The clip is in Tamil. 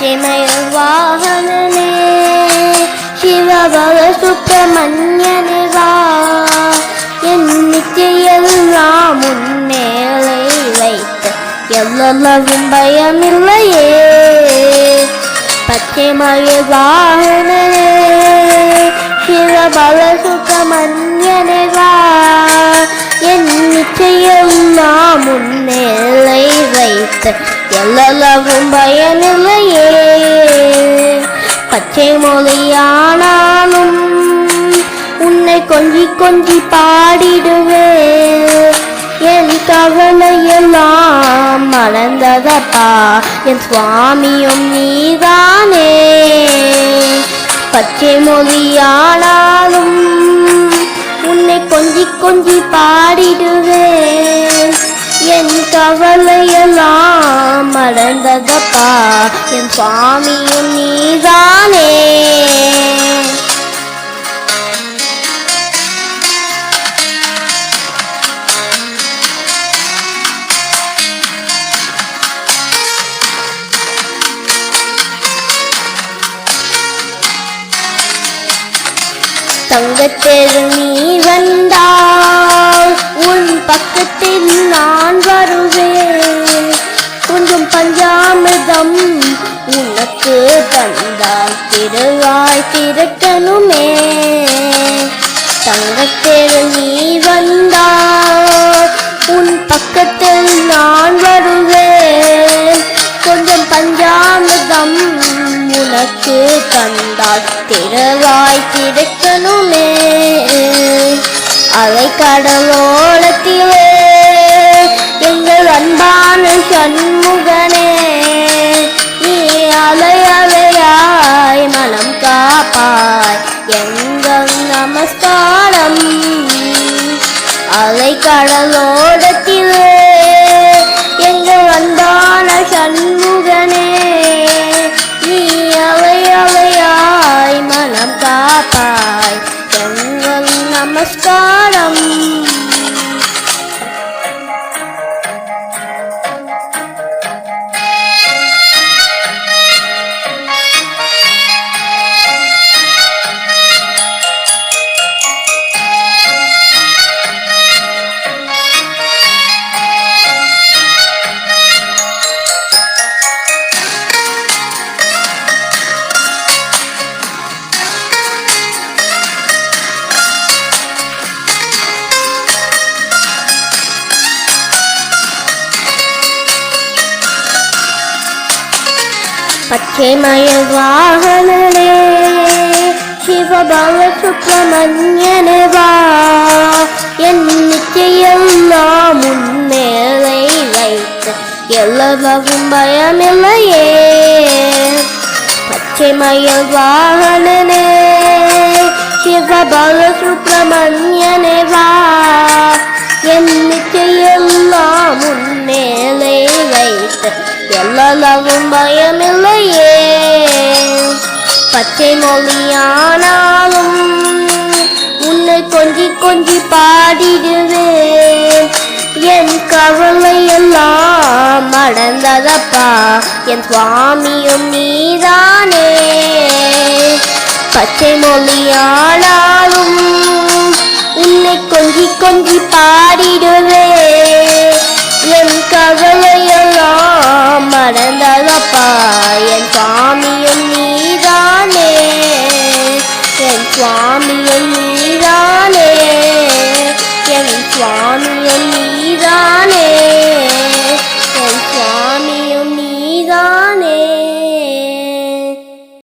பச்சைமய வாகனனே சிவபல சுப்பிரமணியனே வா. என் நித்தியெல்லாம் முன்னேலை வைத்த எவ்வளவும் பயமில்லையே. பச்சைமய வாகனனே. சிவபல சுப்பிரமணியனே வா. என் நிச்சயம் நாம் முன்னேலை வைத்த எல்லளவும் பயனில்லையே பச்சை மொழியானாலும் உன்னை கொஞ்சி கொஞ்சி பாடிடுவே என் கவலையெல்லாம் மறந்ததப்பா என் சுவாமியும் நீதானே. பச்சை மொழியானாலும் உன்னை கொஞ்சி கொஞ்சி பாடிடுவே என் கவலை மறந்ததப்பா? என் சுவாமியும் நீதானே. தங்கத்தெரு நீ வந்தா திருவாய் திறக்கணுமே. தங்கத்தெரு நீ வந்தால் உன் பக்கத்தில் நான் வருவேன். கொஞ்சம் பஞ்சாமிர்தம் உனக்கு தந்தால் திறவாய் திரட்டணுமே அலை கடலோளத்திலே எங்கள் அன்பான சன் அலை பச்சைமய வாகனே சிவபல சுப்பிரமணியனே வா. என் நிச்சயம் நாம் முன்னேலை வைத்த எல்லவும் பயமில்லையே. பச்சைமய வாகனே சிவபல சுப்பிரமணியனே வா. என் நிச்சயம் நாம் முன்னேலை வைத்த எல்லவும் பயமில்லை. பச்சை மொழியானாலும் உன்னை கொஞ்சி கொஞ்சி பாடிடுவேன். என் கவலை எல்லாம் மடந்ததப்பா என் சுவாமியும் நீதானே. பச்சை மொழியானாலும் உன்னை கொஞ்சி கொஞ்சி பாடிடுவேன். என் கவலை எல்லாம் மடந்ததப்பா சுவாமியும்